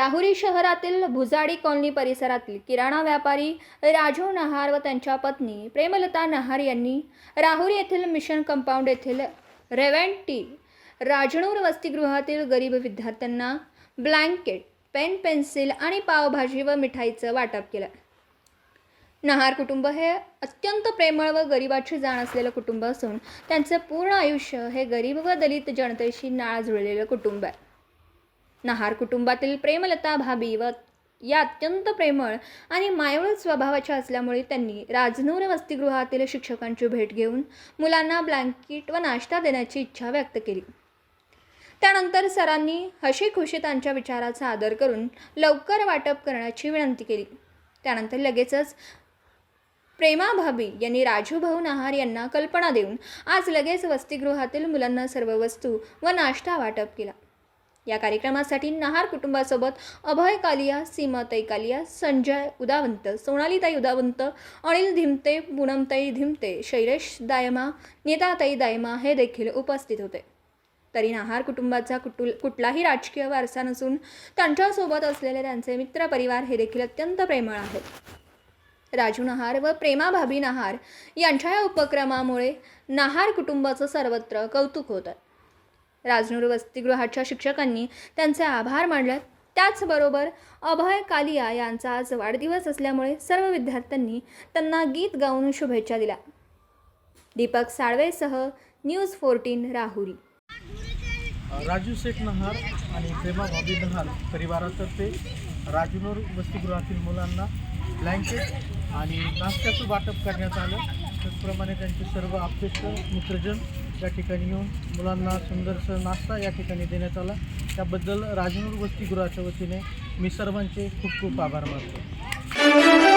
राहुरी शहरातील भुजाडी कॉलनी परिसरातील किराणा व्यापारी राजू नहार व त्यांच्या पत्नी प्रेमलता नहार यांनी राहुरी येथील मिशन कंपाऊंड येथील रेव्हेंटी राजणूर वसतिगृहातील गरीब विद्यार्थ्यांना ब्लँकेट पेन पेन्सिल आणि पावभाजी व मिठाईचं वाटप केलं. नहार कुटुंब हे अत्यंत प्रेमळ व गरिबाची जाण असलेलं कुटुंब असून त्यांचं पूर्ण आयुष्य हे गरीब व दलित जनतेशी नाळ जुळलेलं कुटुंब आहे. नहार कुटुंबातील प्रेमलता भाभी व या अत्यंत प्रेमळ आणि मायवळ स्वभावाच्या असल्यामुळे त्यांनी राजनूर वसतिगृहातील शिक्षकांची भेट घेऊन मुलांना ब्लँकेट व नाश्ता देण्याची इच्छा व्यक्त केली. त्यानंतर सरांनी हशी खुशी त्यांच्या विचाराचा आदर करून लवकर वाटप करण्याची विनंती केली. त्यानंतर लगेचच प्रेमा भाभी यांनी राजू भाऊ नहार यांना कल्पना देऊन आज लगेच वसतिगृहातील मुलांना सर्व वस्तू व नाश्ता वाटप केला. या कार्यक्रमासाठी नहार कुटुंबासोबत अभय कालिया सीमाताई कालिया संजय उदावंत सोनालीताई उदावंत अनिल धिमते पूनमताई धिमते शैलेश दायमा नेताताई दायमा हे देखील उपस्थित होते. तरी नहार कुटुंबाचा कुटुल कुठलाही राजकीय वारसा नसून त्यांच्यासोबत असलेले त्यांचे मित्रपरिवार हे देखील अत्यंत प्रेमळ आहेत. राजू नहार व प्रेमा भाभी नहार यांच्या या उपक्रमामुळे नहार कुटुंबाचं सर्वत्र कौतुक होतं. राजनूर वसतिगृहाच्या शिक्षकांनी त्यांचे आभार मानले त्याचबरोबर अभय कालिया यांचा आज वाढदिवस असल्यामुळे सर्व विद्यार्थ्यांनी त्यांना गीत गाऊन शुभेच्छा दिल्या. दीपक साळवेसह न्यूज फोर्टीन राहुरी. राजू शेख नहार आणि प्रेमा भाभी नहार परिवारातर्फे राजूनूर वसतिगृहातील मुलांना ब्लँकेट आणि नाश्त्याचं वाटप करण्यात आलं. त्याचप्रमाणे त्यांचे सर्व आप्तेष्ट मित्रजन या ठिकाणी येऊन मुलांना सुंदरसं नाश्ता या ठिकाणी देण्यात आला. त्याबद्दल राजनूर वसतिगृहाच्या वतीने मी सर्वांचे खूप खूप आभार मानतो.